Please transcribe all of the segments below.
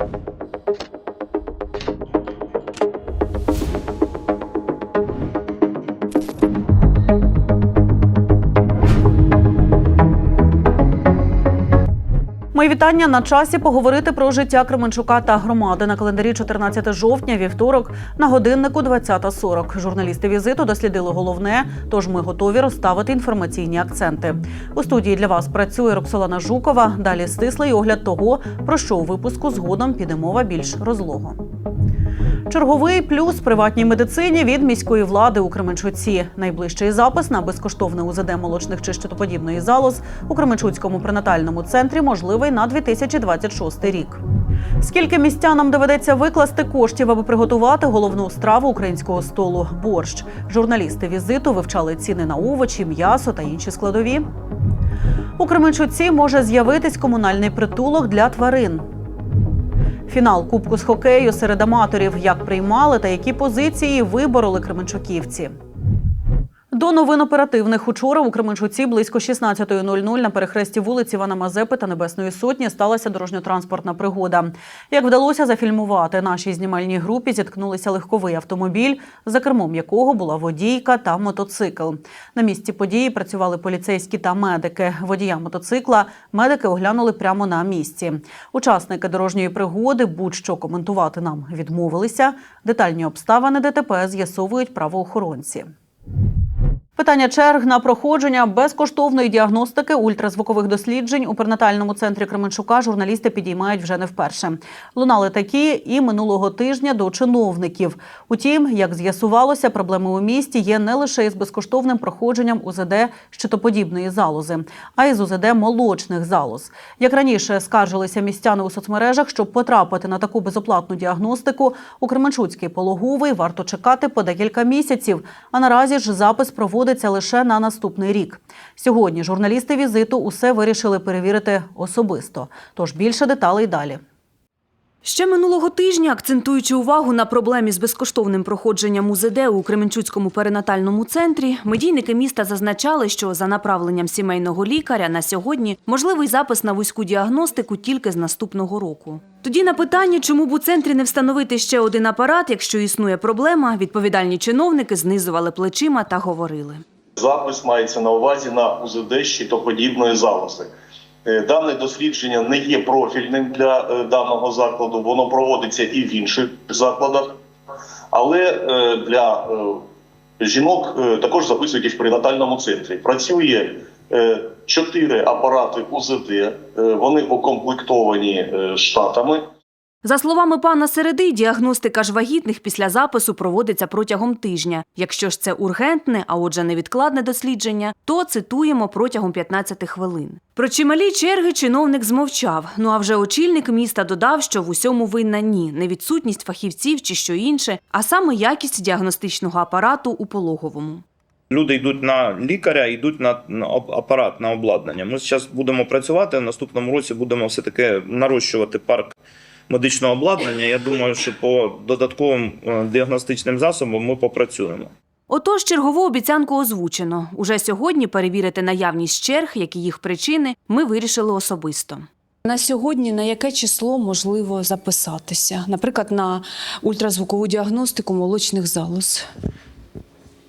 you вітання на часі поговорити про життя Кременчука та громади на календарі 14 жовтня, вівторок, на годиннику 20.40. Журналісти візиту дослідили головне, тож ми готові розставити інформаційні акценти. У студії для вас працює Роксолана Жукова. Далі стислий огляд того, про що у випуску згодом піде мова більш розлого. Черговий плюс приватній медицині від міської влади у Кременчуці. Найближчий запис на безкоштовне УЗД молочних чи щитоподібної залоз у Кременчуцькому пренатальному центрі можливий на 2026 рік. Скільки містянам доведеться викласти коштів, аби приготувати головну страву українського столу борщ? Журналісти візиту вивчали ціни на овочі, м'ясо та інші складові. У Кременчуці може з'явитись комунальний притулок для тварин. Фінал Кубку з хокею серед аматорів. Як приймали та які позиції вибороли кременчуківці. До новин оперативних учора у Кременчуці близько 16.00 на перехресті вулиці Івана Мазепи та Небесної Сотні сталася дорожньо-транспортна пригода. Як вдалося зафільмувати, нашій знімальній групі зіткнулися легковий автомобіль, за кермом якого була водійка та мотоцикл. На місці події працювали поліцейські та медики. Водія мотоцикла медики оглянули прямо на місці. Учасники дорожньої пригоди будь-що коментувати нам відмовилися. Детальні обставини ДТП з'ясовують правоохоронці. Питання черг на проходження безкоштовної діагностики ультразвукових досліджень у перинатальному центрі Кременчука журналісти підіймають вже не вперше. Лунали такі і минулого тижня до чиновників. Утім, як з'ясувалося, проблеми у місті є не лише із безкоштовним проходженням УЗД щитоподібної залози, а й з УЗД молочних залоз. Як раніше скаржилися містяни у соцмережах, щоб потрапити на таку безоплатну діагностику, у Кременчуцький пологовий варто чекати по декілька місяців. А наразі ж запис проводиться лише на наступний рік. Сьогодні журналісти візиту усе вирішили перевірити особисто. Тож більше деталей далі. Ще минулого тижня, акцентуючи увагу на проблемі з безкоштовним проходженням УЗД у Кременчуцькому перинатальному центрі, медійники міста зазначали, що за направленням сімейного лікаря на сьогодні можливий запис на вузьку діагностику тільки з наступного року. Тоді на питання, чому б у центрі не встановити ще один апарат, якщо існує проблема, відповідальні чиновники знизували плечима та говорили. Запис мається на увазі на УЗД щитоподібної залози. Е, Дане дослідження не є профільним для е, даного закладу, воно проводиться і в інших закладах, але е, для жінок також записують в пренатальному центрі. Працює чотири апарати УЗД, вони укомплектовані штатами. За словами пана Середи, діагностика ж вагітних після запису проводиться протягом тижня. Якщо ж це ургентне, а отже невідкладне дослідження, то цитуємо протягом 15 хвилин. Про чималі черги чиновник змовчав. Ну а вже очільник міста додав, що в усьому винна ні, не відсутність фахівців чи що інше, а саме якість діагностичного апарату у пологовому. Люди йдуть на лікаря, йдуть на, апарат, на обладнання. Ми зараз будемо працювати. В наступному році будемо все таки нарощувати парк медичного обладнання. Я думаю, що по додатковим е, діагностичним засобам ми попрацюємо. Отож, чергову обіцянку озвучено. Уже сьогодні перевірити наявність черг, які їх причини, ми вирішили особисто. На сьогодні на яке число можливо записатися? Наприклад, на ультразвукову діагностику молочних залоз.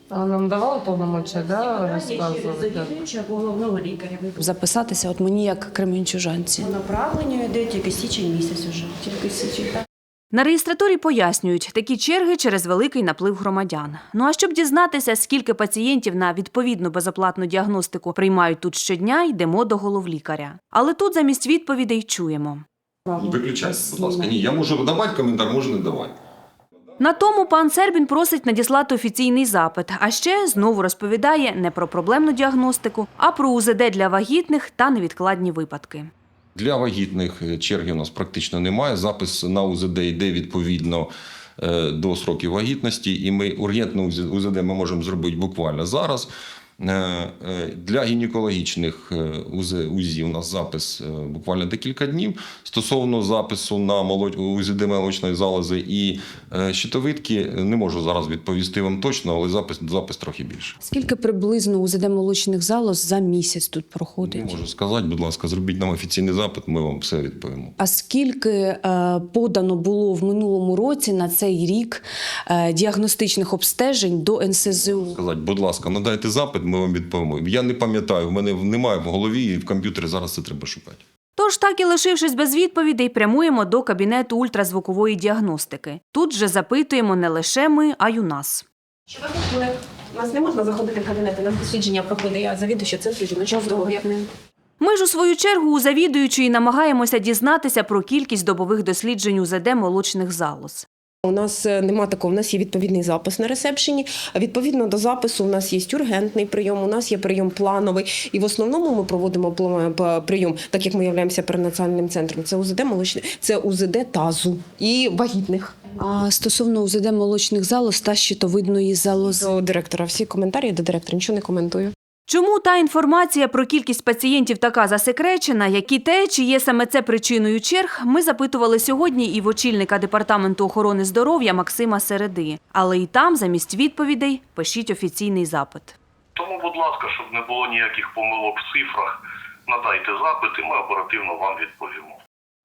А нам давали повномочия, да, розказувати? головного лікаря. Записатися, от мені як кременчужанці. По направленню йде тільки січень місяць уже. Тільки січень. Так. На реєстратурі пояснюють, такі черги через великий наплив громадян. Ну а щоб дізнатися, скільки пацієнтів на відповідну безоплатну діагностику приймають тут щодня, йдемо до головлікаря. Але тут замість відповідей чуємо. Виключайте, будь ласка. Ні, я можу давати коментар, можу не давати. На тому пан Сербін просить надіслати офіційний запит, а ще знову розповідає не про проблемну діагностику, а про УЗД для вагітних та невідкладні випадки. Для вагітних е, черги у нас практично немає. Запис на УЗД йде відповідно е, до сроків вагітності, і ми ургентну УЗД ми можемо зробити буквально зараз. Е, е, Для гінекологічних е, УЗІ у нас запис буквально декілька днів. Стосовно запису на УЗД молочної залози і щитовидки, не можу зараз відповісти вам точно, але запис, запис трохи більше. Скільки приблизно УЗД молочних залоз за місяць тут Не проходить? можу сказати, будь ласка, зробіть нам офіційний запит, ми вам все відповімо. А скільки подано було в минулому році на цей рік діагностичних обстежень до НСЗУ? Сказати, будь ласка, надайте запит, ми вам відповімо. Я не пам'ятаю, в мене немає в голові і в комп'ютері зараз це треба шукати. Тож, так і лишившись без відповідей, прямуємо до кабінету ультразвукової діагностики. Тут же запитуємо не лише ми, а й у нас. Що ви були? У нас не можна заходити в кабінети, на дослідження проходить. Я завідуюча центру жіночого здоров'я. Ми ж у свою чергу у завідуючої намагаємося дізнатися про кількість добових досліджень УЗД молочних залоз. У нас е, нема такого. У нас є відповідний запис на ресепшені. Відповідно до запису, у нас є ургентний прийом, у нас є прийом плановий. І в основному ми проводимо пла- прийом, так як ми являємося перинатальним центром. Це УЗД молочне, це УЗД тазу і вагітних. А стосовно УЗД молочних залоз та щитовидної залози? До директора всі коментарі до директора нічого не коментую. Чому та інформація про кількість пацієнтів така засекречена, які те, чи є саме це причиною черг, ми запитували сьогодні і в очільника департаменту охорони здоров'я Максима Середи. Але і там, замість відповідей, пишіть офіційний запит. Тому, будь ласка, щоб не було ніяких помилок в цифрах, надайте запит, і ми оперативно вам відповімо.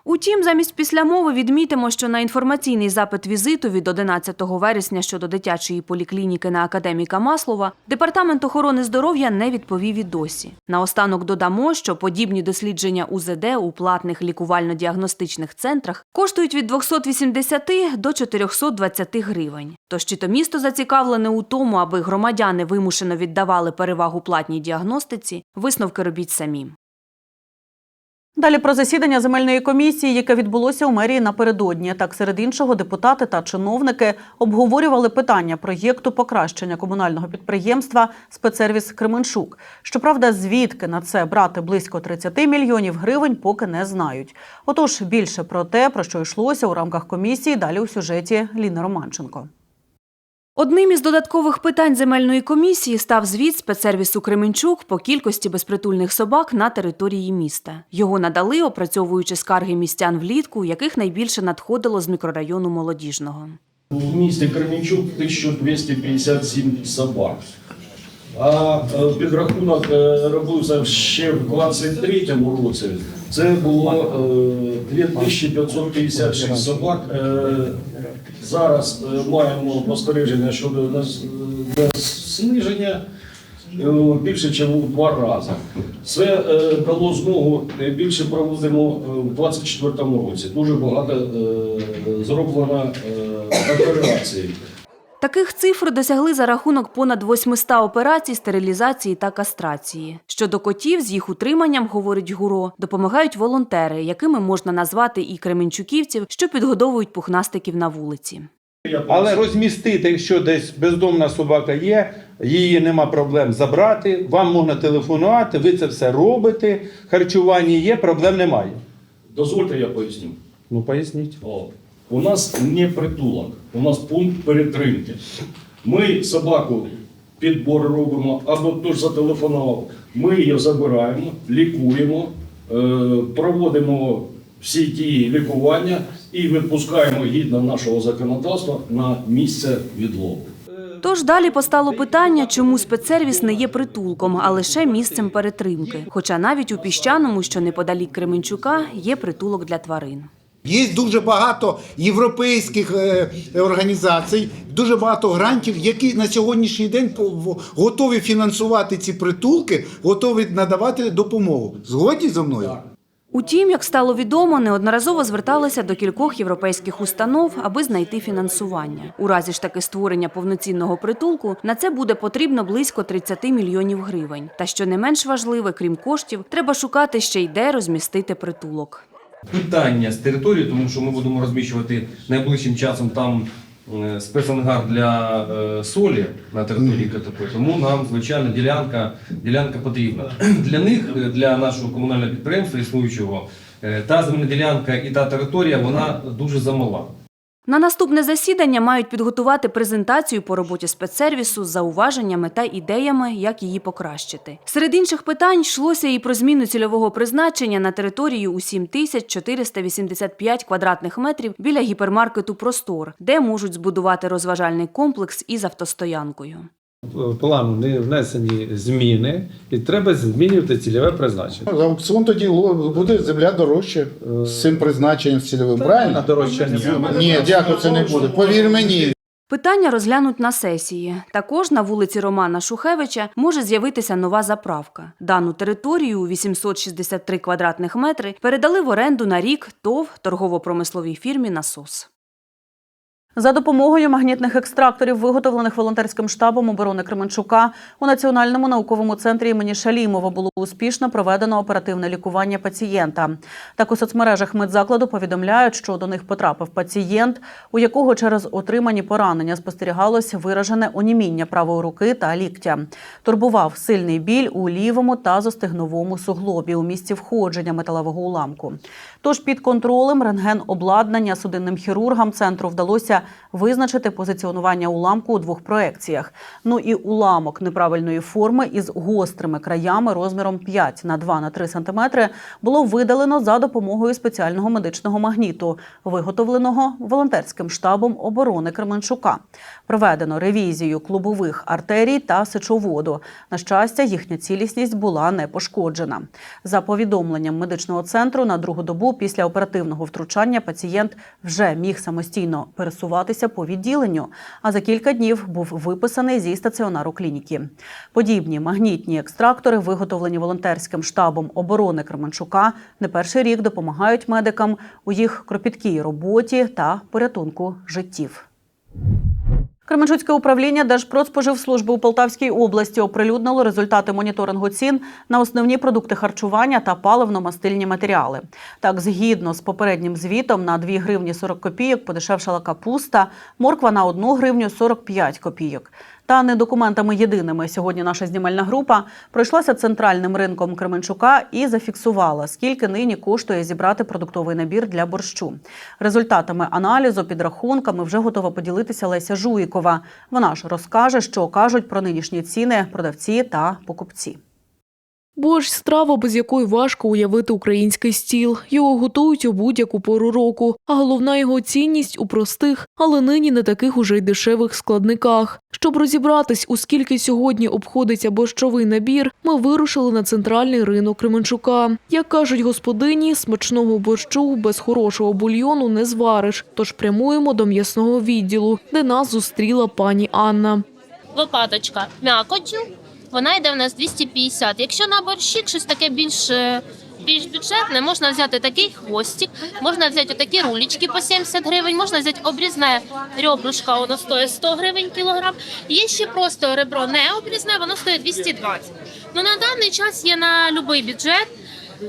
Утім, замість післямови відмітимо, що на інформаційний запит візиту від 11 вересня щодо дитячої поліклініки на академіка Маслова департамент охорони здоров'я не відповів і досі. Наостанок додамо, що подібні дослідження УЗД у платних лікувально-діагностичних центрах коштують від 280 до 420 гривень. Тож чи то місто зацікавлене у тому, аби громадяни вимушено віддавали перевагу платній діагностиці, висновки робіть самі. Далі про засідання земельної комісії, яке відбулося у мерії напередодні. Так, серед іншого, депутати та чиновники обговорювали питання проєкту покращення комунального підприємства спецсервіс Кременчук. Щоправда, звідки на це брати близько 30 мільйонів гривень, поки не знають. Отож, більше про те, про що йшлося у рамках комісії, далі у сюжеті Ліни Романченко. Одним із додаткових питань земельної комісії став звіт спецсервісу Кременчук по кількості безпритульних собак на території міста. Його надали, опрацьовуючи скарги містян влітку, яких найбільше надходило з мікрорайону молодіжного. В місті Кременчук 1257 собак. А е, підрахунок е, робився ще в 23-му році. Це було е, 2556 собак. Зараз е, маємо спостереження щодо нас- е, зниження е, більше, ніж у два рази. Це дало змогу більше проводимо в 24-му році. Дуже багато зроблено операцій. Таких цифр досягли за рахунок понад 800 операцій стерилізації та кастрації. Щодо котів з їх утриманням, говорить Гуро, допомагають волонтери, якими можна назвати і кременчуківців, що підгодовують пухнастиків на вулиці. Але розмістити, якщо десь бездомна собака є, її нема проблем забрати, вам можна телефонувати, ви це все робите, харчування є, проблем немає. Дозвольте, я поясню. Ну, поясніть. О, у нас не притулок, у нас пункт перетримки. Ми собаку підбор робимо, або хтось зателефонував. Ми її забираємо, лікуємо, е, проводимо всі ті лікування і відпускаємо гідно нашого законодавства на місце відлову. Тож далі постало питання, чому спецсервіс не є притулком, а лише місцем перетримки. Хоча навіть у піщаному, що неподалік Кременчука, є притулок для тварин. Є дуже багато європейських е, організацій, дуже багато грантів, які на сьогоднішній день готові фінансувати ці притулки, готові надавати допомогу. Згодні зі мною? Утім, як стало відомо, неодноразово зверталися до кількох європейських установ, аби знайти фінансування. У разі ж таки створення повноцінного притулку на це буде потрібно близько 30 мільйонів гривень. Та що не менш важливе, крім коштів, треба шукати ще й де розмістити притулок. Питання з території, тому що ми будемо розміщувати найближчим часом там е, спецангар для е, солі на території КТП. Тому нам, звичайно, ділянка, ділянка потрібна. Для них, е, для нашого комунального підприємства існуючого, е, та земельна ділянка і та територія, вона дуже замала. На наступне засідання мають підготувати презентацію по роботі спецсервісу з зауваженнями та ідеями, як її покращити. Серед інших питань йшлося і про зміну цільового призначення на територію у 7485 квадратних метрів біля гіпермаркету Простор, де можуть збудувати розважальний комплекс із автостоянкою. Плану не внесені зміни, і треба змінювати цільове призначення. За аукціон тоді ло- буде земля дорожче з цим призначенням цільовим. Правильно? Дорожче не буде. Ні, дякую, це не буде. Повір мені. Питання розглянуть на сесії. Також на вулиці Романа Шухевича може з'явитися нова заправка. Дану територію у 863 квадратних метри передали в оренду на рік ТОВ торгово-промисловій фірмі «Насос». За допомогою магнітних екстракторів, виготовлених волонтерським штабом оборони Кременчука, у Національному науковому центрі імені Шалімова було успішно проведено оперативне лікування пацієнта. Так у соцмережах медзакладу повідомляють, що до них потрапив пацієнт, у якого через отримані поранення спостерігалось виражене оніміння правої руки та ліктя. Турбував сильний біль у лівому та зостигновому суглобі у місці входження металевого уламку. Тож під контролем рентген-обладнання судинним хірургам центру вдалося визначити позиціонування уламку у двох проекціях. Ну і уламок неправильної форми із гострими краями розміром 5 на 2 на 3 см було видалено за допомогою спеціального медичного магніту, виготовленого волонтерським штабом оборони Кременчука. Проведено ревізію клубових артерій та сечоводу. На щастя, їхня цілісність була не пошкоджена. За повідомленням медичного центру, на другу добу після оперативного втручання пацієнт вже міг самостійно пересуватися по відділенню, а за кілька днів був виписаний зі стаціонару клініки. Подібні магнітні екстрактори, виготовлені волонтерським штабом оборони Кременчука, не перший рік допомагають медикам у їх кропіткій роботі та порятунку життів. Кременчуцьке управління Держпродспоживслужби у Полтавській області оприлюднило результати моніторингу цін на основні продукти харчування та паливно-мастильні матеріали. Так, згідно з попереднім звітом, на 2 гривні 40 копійок подешевшала капуста, морква на 1 гривню 45 копійок. Та не документами єдиними сьогодні наша знімальна група пройшлася центральним ринком Кременчука і зафіксувала, скільки нині коштує зібрати продуктовий набір для борщу. Результатами аналізу, підрахунками вже готова поділитися Леся Жуїкова. Вона ж розкаже, що кажуть про нинішні ціни продавці та покупці. Борщ – страва, без якої важко уявити український стіл. Його готують у будь-яку пору року, а головна його цінність у простих, але нині не таких уже й дешевих складниках. Щоб розібратись, у скільки сьогодні обходиться борщовий набір, ми вирушили на центральний ринок Кременчука. Як кажуть господині, смачного борщу без хорошого бульйону не звариш, тож прямуємо до м'ясного відділу, де нас зустріла пані Анна. лопаточка м'якотю. Вона йде в нас 250. Якщо на борщик щось таке більш, е, більш бюджетне, можна взяти такий хвостик, можна взяти такі рулічки по 70 гривень, можна взяти обрізне ребрушка, воно стоїть 100 гривень кілограм. Є ще просто ребро не обрізне, воно стоїть 220. Ну на даний час є на будь-який бюджет.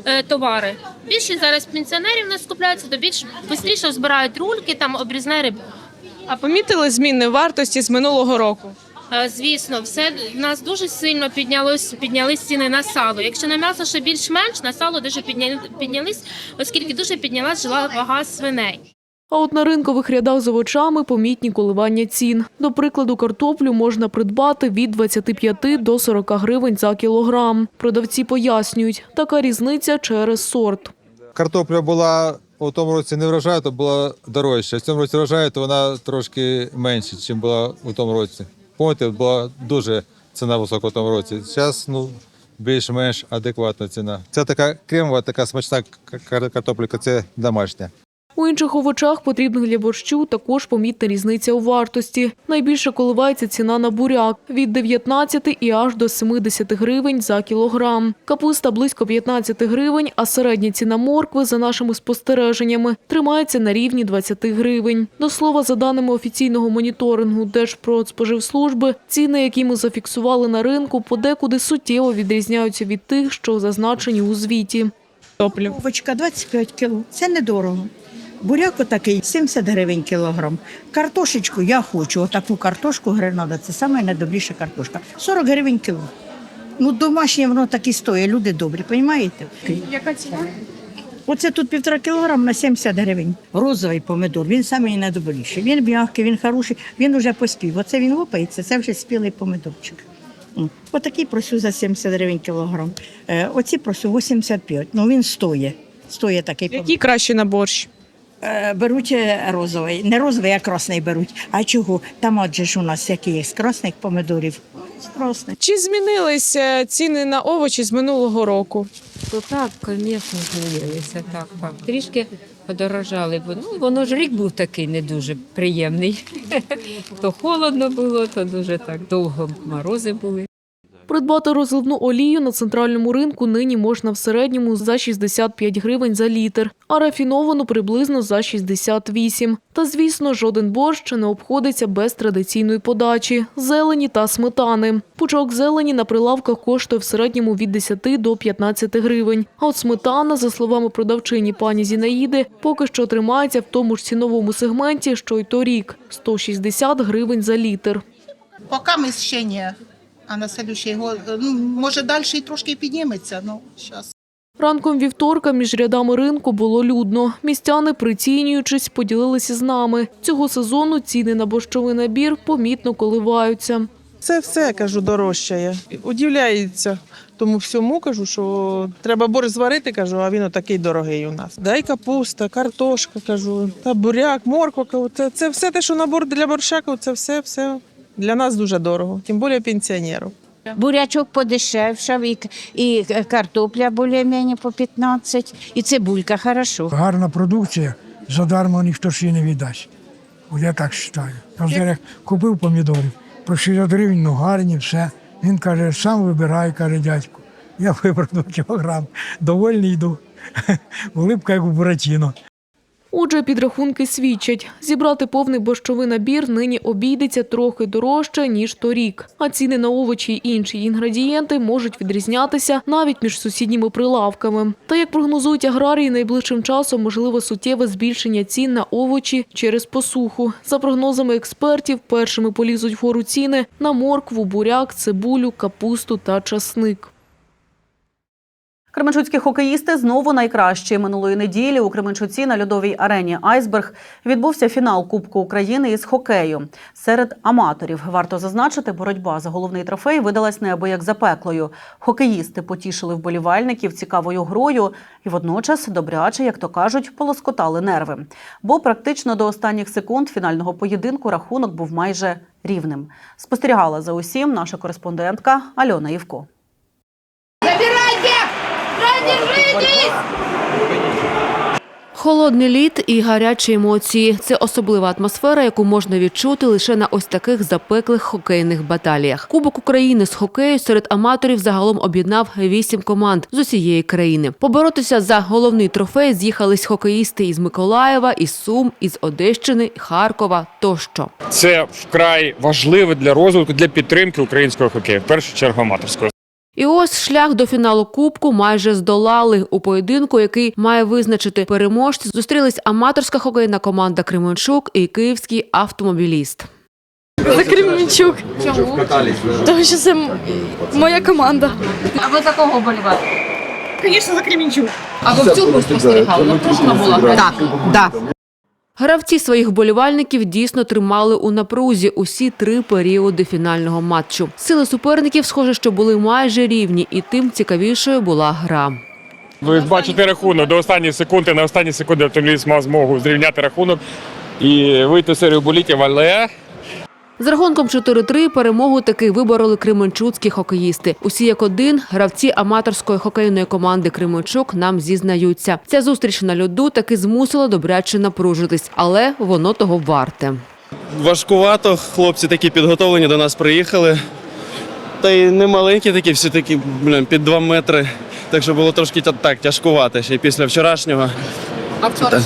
е, Товари. Більшість зараз пенсіонерів не скупляються, то більш швидше збирають рульки, там обрізне ребро. А помітили зміни вартості з минулого року? Е, Звісно, все в нас дуже сильно піднялось, піднялись ціни на сало. Якщо на м'ясо ще більш-менш, на сало дуже підняли, піднялись, оскільки дуже піднялась жила вага свиней. А от на ринкових рядах з овочами помітні коливання цін. До прикладу, картоплю можна придбати від 25 до 40 гривень за кілограм. Продавці пояснюють, така різниця через сорт. Картопля була у тому році не врожаю, то була дорожча. В цьому році врожаю, то вона трошки менше, ніж була у тому році. Пам'ятаєте, була дуже ціна висока в тому році. Зараз ну, більш-менш адекватна ціна. Це така кремова, така смачна картопелька, це домашня. У інших овочах, потрібних для борщу, також помітна різниця у вартості. Найбільше коливається ціна на буряк – від 19 і аж до 70 гривень за кілограм. Капуста – близько 15 гривень, а середня ціна моркви, за нашими спостереженнями, тримається на рівні 20 гривень. До слова, за даними офіційного моніторингу Держпродспоживслужби, ціни, які ми зафіксували на ринку, подекуди суттєво відрізняються від тих, що зазначені у звіті. Овочка 25 кг. Це недорого. Буряк отакий 70 гривень кілограм. Картошечку я хочу. Отаку картошку гренада. Це саме найдобріша картошка. 40 гривень кіло. Ну, домашнє воно так і стоїть. Люди добрі, розумієте? Яка ціна? Оце тут півтора кілограм на 70 гривень. Розовий помидор, він самий найдобріший. Він м'який, він хороший, він уже поспів. Оце він лопається, це вже спілий помидорчик. Отакий просю за 70 гривень кілограм. Е, Оці просю 85. Ну він стоїть. Стоїть такий помидор. Який краще на борщ? Е, Беруть е, розовий. Не розовий, а красний беруть. А чого? Там отже ж у нас які є з красних помидорів. З красних. Чи змінилися ціни на овочі з минулого року? То так, звісно, змінилися. Так, так. Трішки подорожали, бо ну, воно ж рік був такий не дуже приємний. то холодно було, то дуже так довго морози були. Придбати розливну олію на центральному ринку нині можна в середньому за 65 гривень за літр, а рафіновану приблизно за 68. Та, звісно, жоден борщ не обходиться без традиційної подачі – зелені та сметани. Пучок зелені на прилавках коштує в середньому від 10 до 15 гривень. А от сметана, за словами продавчині пані Зінаїди, поки що тримається в тому ж ціновому сегменті, що й торік – 160 гривень за літр. Поки ми ще ні. А на следующий год, ну, може, далі і трошки підніметься, ну, зараз. Ранком вівторка між рядами ринку було людно. Містяни, прицінюючись, поділилися з нами. Цього сезону ціни на борщовий набір помітно коливаються. Це все, кажу, дорожчає. Удивляється тому всьому, кажу, що треба борщ зварити, кажу, а він отакий дорогий у нас. Дай капуста, картошка, кажу, та буряк, морква. Це, це все те, що набор для борща, кажу, це все, все для нас дуже дорого, тим більше пенсіонерів. Бурячок подешевшав, і, і картопля більш-менш по 15, і цибулька хорошо. Гарна продукція, задармо ніхто ж її не віддасть. Я так вважаю. Я купив помідорів, по 60 гривень, ну гарні, все. Він каже, сам вибирай, каже дядько. Я вибрав два кілограм, довольний йду. Улипка, як у Буратіно. Отже, підрахунки свідчать, зібрати повний борщовий набір нині обійдеться трохи дорожче, ніж торік. А ціни на овочі й інші інгредієнти можуть відрізнятися навіть між сусідніми прилавками. Та як прогнозують аграрії, найближчим часом можливе суттєве збільшення цін на овочі через посуху. За прогнозами експертів, першими полізуть вгору ціни на моркву, буряк, цибулю, капусту та часник. Кременчуцькі хокеїсти знову найкращі. Минулої неділі у Кременчуці на льодовій арені Айсберг відбувся фінал Кубку України із хокею. Серед аматорів варто зазначити, боротьба за головний трофей видалась неабияк запеклою. Хокеїсти потішили вболівальників цікавою грою і водночас добряче, як то кажуть, полоскотали нерви. Бо практично до останніх секунд фінального поєдинку рахунок був майже рівним. Спостерігала за усім наша кореспондентка Альона Євко. Холодний лід і гарячі емоції це особлива атмосфера, яку можна відчути лише на ось таких запеклих хокейних баталіях. Кубок України з хокею серед аматорів загалом об'єднав вісім команд з усієї країни. Поборотися за головний трофей з'їхались хокеїсти із Миколаєва, із Сум, із Одещини, Харкова тощо. Це вкрай важливо для розвитку, для підтримки українського хокею, в першу чергу аматорського. І ось шлях до фіналу Кубку майже здолали у поєдинку, який має визначити переможців. Зустрілись аматорська хокейна команда Кременчук і київський автомобіліст. За Кременчук. Чому? Тому що це моя команда. А ви за кого вболіваєте? Звісно, за Кременчук. А ви в гру спостерігали? Напружена була? Так, да. Гравці своїх болівальників дійсно тримали у напрузі усі три періоди фінального матчу. Сили суперників, схоже, що були майже рівні, і тим цікавішою була гра. Ви бачите рахунок до останньої секунди. На останні секунди автомобіліст мав змогу зрівняти рахунок і вийти в серію болітів, але З рахунком 4-3 перемогу таки вибороли кременчуцькі хокеїсти. Усі як один гравці аматорської хокейної команди Кременчук нам зізнаються. Ця зустріч на льоду таки змусила добряче напружитись, але воно того варте. Важкувато, хлопці такі підготовлені до нас приїхали. Та й не маленькі такі, всі такі, блін, під 2 метри. Так що було трошки так тяжкувати ще після вчорашнього. А вчора?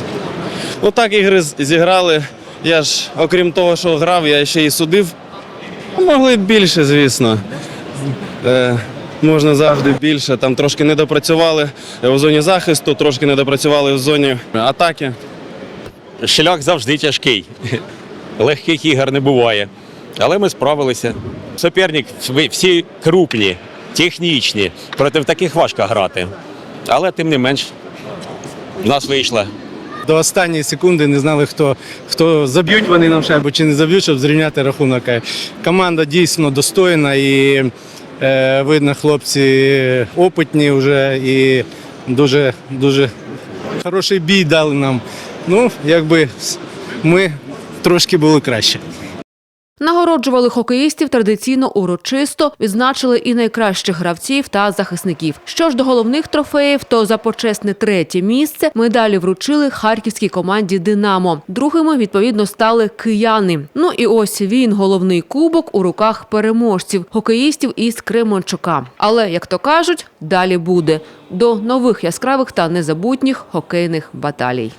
Ну так ігри зіграли. Я ж, окрім того, що грав, я ще й судив. Ну, Могли б більше, звісно. Е, можна завжди більше. Там трошки не допрацювали у зоні захисту, трошки не допрацювали в зоні атаки. Шлях завжди тяжкий. Легких ігор не буває. Але ми справилися. Суперник всі крупні, технічні. Проти таких важко грати. Але тим не менш, в нас вийшла. До останньої секунди не знали, хто, хто заб'ють вони нам шайбу чи не заб'ють, щоб зрівняти рахунок. Команда дійсно достойна і е, видно, хлопці опитні вже і дуже, дуже хороший бій дали нам. Ну, якби ми трошки були краще. Нагороджували хокеїстів традиційно урочисто, відзначили і найкращих гравців та захисників. Що ж до головних трофеїв, то за почесне третє місце медалі вручили харківській команді Динамо. Другими відповідно стали кияни. Ну і ось він, головний кубок у руках переможців, хокеїстів із Кременчука. Але як то кажуть, далі буде до нових яскравих та незабутніх хокейних баталій.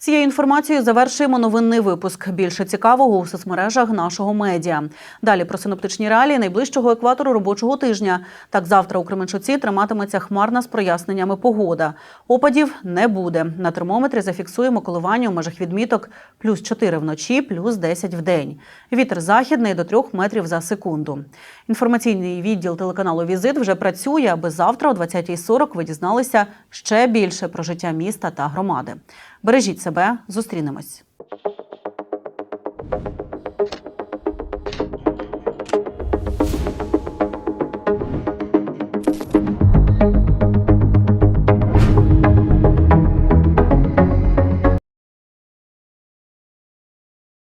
Цією інформацією завершуємо новинний випуск. Більше цікавого у соцмережах нашого медіа. Далі про синоптичні реалії найближчого екватору робочого тижня. Так, завтра у Кременчуці триматиметься хмарна з проясненнями погода. Опадів не буде. На термометрі зафіксуємо коливання у межах відміток плюс 4 вночі, плюс 10 в день. Вітер західний до 3 метрів за секунду. Інформаційний відділ телеканалу Візит вже працює, аби завтра о 20.40 ви дізналися ще більше про життя міста та громади. Бережіть себе, зустрінемось.